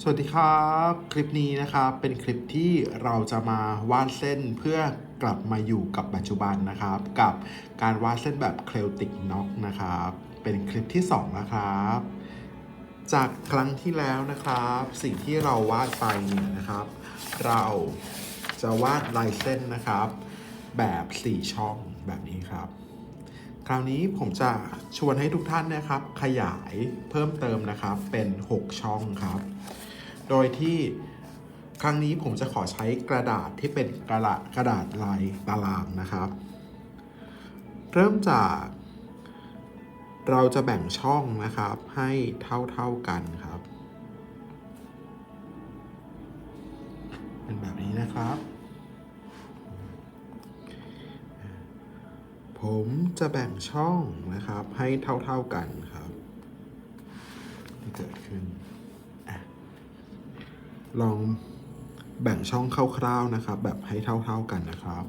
สวัสดีครับ คลิปนี้นะครับเป็นคลิปที่เราจะมาวาดเส้นเพื่อกลับมาอยู่กับปัจจุบันนะครับ กับการวาดเส้นแบบเคลติกน็อกนะครับ เป็นคลิปที่2นะครับ จากครั้งที่แล้วนะครับ สิ่งที่เราวาดไปเนี่ยนะครับ เราจะวาดลายเส้นนะครับ แบบ 4 ช่องแบบนี้ครับคราวนี้ผมจะชวนให้ทุกท่านนะครับ ขยายเพิ่มเติมนะครับเป็น 6 ช่องครับ โดยที่ครั้งนี้ผมจะขอใช้กระดาษที่เป็นกระดาษกระดาษลายตารางนะครับ เริ่มจากเราจะแบ่งช่องนะครับให้เท่าๆกันครับ เป็นแบบนี้นะครับ ผมจะแบ่งช่องนะครับให้เท่าๆกันครับที่เกิดขึ้น ลองแบ่งช่องคร่าวๆนะครับ แบบให้เท่า ๆกันนะครับ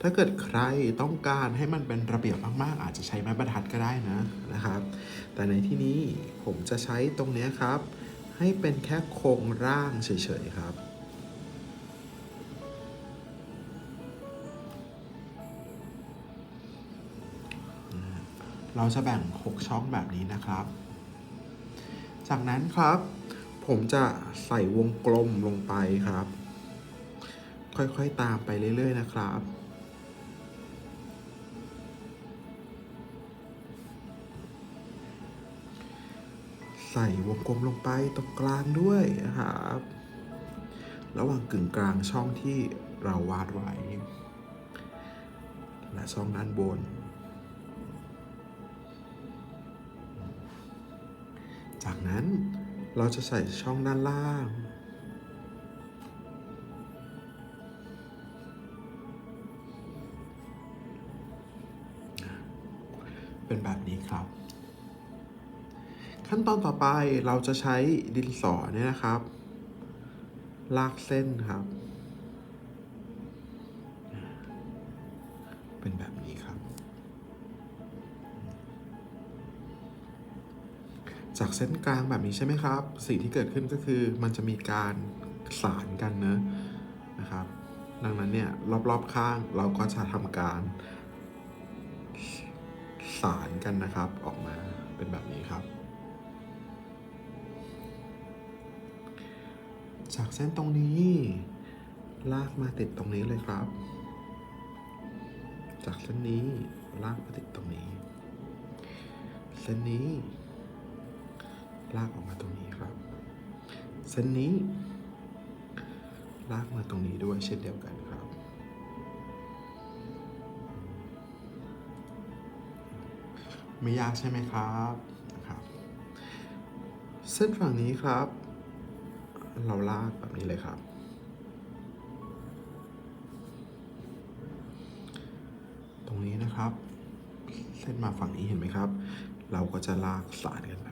ถ้าเกิดใครต้องการให้มันเป็นระเบียบมากๆ อาจจะใช้ไม้บรรทัดก็ได้นะนะครับ แต่ในที่นี้ผมจะใช้ตรงนี้ครับ ให้เป็นแค่โครงร่างเฉยๆครับ เราจะแบ่ง 6 ช่องแบบนี้นะครับ จากนั้นครับ ผมจะใส่วงกลมลงไปครับ ค่อยๆตามไปเรื่อย ๆ นะครับใส่วงกลมลงไปตรงกลางด้วยนะครับ ระหว่างกึ่งกลางช่องที่เราวาดไว้ และช่องด้านบน นั้นเราจะใส่ช่องด้านล่าง เป็นแบบนี้ครับ ขั้นตอนต่อไปเราจะใช้ดินสอเนี่ยนะครับ ลากเส้นครับ จากเส้นกลางแบบนี้ใช่ไหมครับ สิ่งที่เกิดขึ้นก็คือมันจะมีการสานกันเนอะนะครับ ดังนั้นเนี่ยรอบๆข้างเราก็จะทำการสานกันนะครับออกมาเป็นแบบนี้ครับ จากเส้นตรงนี้ ลากมาติดตรงนี้เลยครับ จากเส้นนี้ลากมาติดตรงนี้ เส้นนี้ ลากออกมาตรงนี้ครับ เส้นนี้ ลากมาตรงนี้ด้วยเช่นเดียวกันครับ ไม่ยากใช่ไหมครับนะครับเส้นฝั่งนี้ครับ เราลากแบบนี้เลยครับ ตรงนี้นะครับ เส้นมาฝั่งนี้เห็นไหมครับ เราก็จะลากสานกันแบบ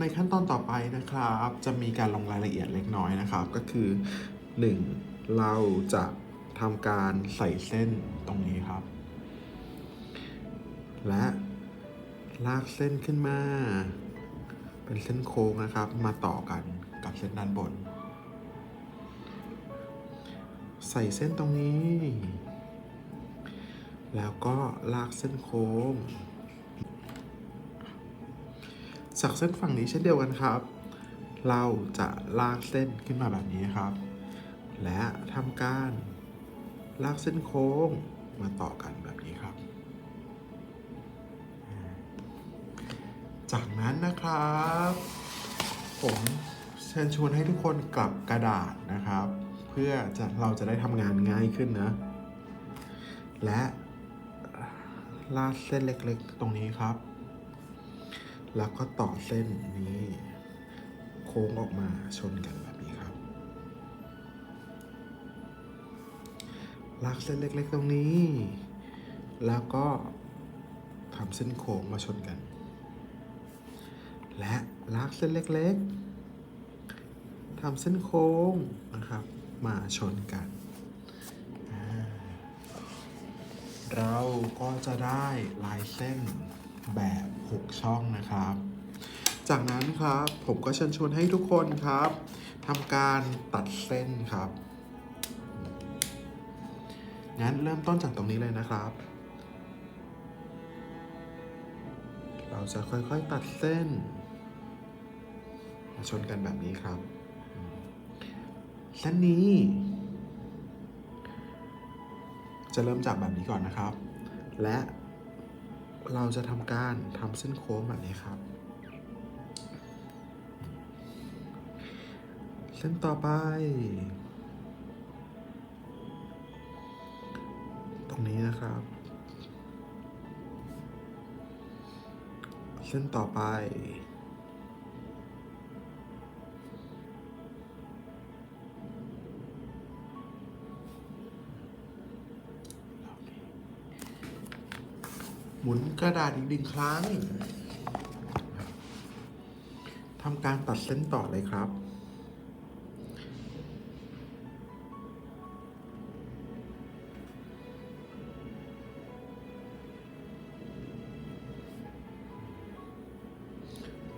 ในขั้นตอนต่อไปนะครับ จะมีการลงรายละเอียดเล็กน้อยนะครับ ก็คือ 1. เราจะทำการใส่เส้นตรงนี้ครับ และลากเส้นขึ้นมา เป็นเส้นโค้งนะครับ มาต่อกันกับเส้นด้านบน ใส่เส้นตรงนี้ แล้วก็ลากเส้นโค้ง จากเส้นฝั่งนี้เช่นเดียวกันครับ เราจะลากเส้นขึ้นมาแบบนี้ครับ และทำการลากเส้นโค้งมาต่อกันแบบนี้ครับ จากนั้นนะครับ ผมเชิญชวนให้ทุกคนกลับกระดาษนะครับ เพื่อจะเราจะได้ทำงานง่ายขึ้นนะ และลากเส้นเล็กๆ ตรงนี้ครับ แล้วก็ต่อเส้นนี้โค้งออกมาชนกันแบบนี้ครับ ลากเส้นเล็กๆตรงนี้ แล้วก็ทำเส้นโค้งมาชนกัน และลากเส้นเล็กๆทำเส้นโค้งนะครับ มาชนกัน เราก็จะได้ลายเส้น แบบ 6 ช่องนะครับ จากนั้นครับผมก็เชิญชวนให้ทุกคนครับทำการตัดเส้นครับ งั้นเริ่มต้นจากตรงนี้เลยนะครับ เราจะค่อยๆตัดเส้นมาชนกันแบบนี้ครับ เส้นนี้ จะเริ่มจากแบบนี้ก่อนนะครับ และ เราจะทำการทำเส้นโค้งแบบนี้ครับ เส้นต่อไป ตรงนี้นะครับ เส้นต่อไป หมุนกระดาษอีกหนึ่งครั้งทำการตัดเส้นต่อเลยครับ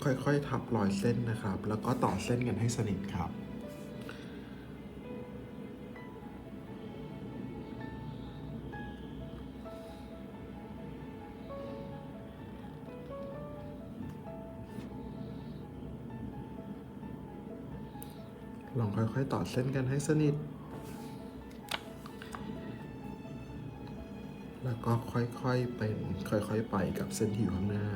ค่อยๆ ทับรอยเส้นนะครับ แล้วก็ต่อเส้นกันให้สนิทครับ ลองค่อยๆต่อเส้นกันให้สนิท แล้วก็ค่อยๆเป็นค่อยๆไปกับเส้นที่อยู่ข้างหน้า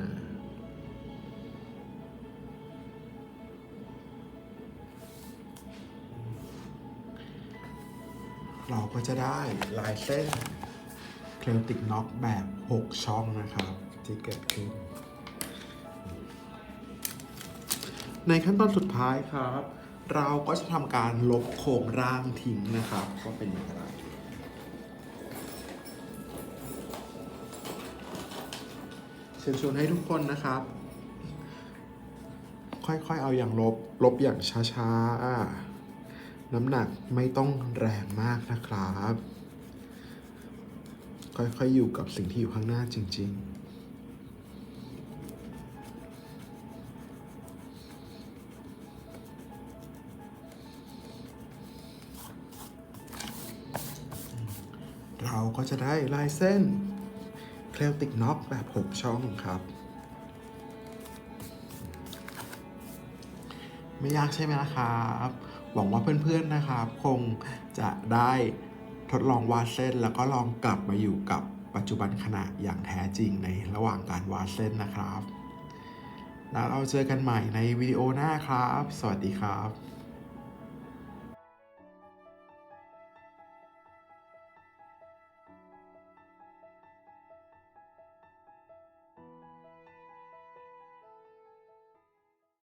เราก็จะได้ลายเส้นเคลติกน็อกแบบ 6 ช่องนะครับ ที่เกิดขึ้น ในขั้นตอนสุดท้ายครับ เราก็จะทำการลบโครงร่างทิ้งนะครับ ก็เป็นอย่างไรเชิญชวนให้ทุกคนนะครับ ค่อยๆเอาอย่างลบ ลบอย่างช้าๆ น้ำหนักไม่ต้องแรงมากนะครับ ค่อยๆอยู่กับสิ่งที่อยู่ข้างหน้าจริง ๆ จะได้ลายเส้นเคลติกน็อกแบบ 6 ช่องครับ ไม่ยากใช่ไหมนะครับ หวังว่าเพื่อนๆนะครับ คงจะได้ทดลองวาดเส้น แล้วก็ลองกลับมาอยู่กับปัจจุบันขณะอย่างแท้จริงในระหว่างการวาดเส้นนะครับ แล้วเราเจอกันใหม่ในวิดีโอหน้าครับ สวัสดีครับ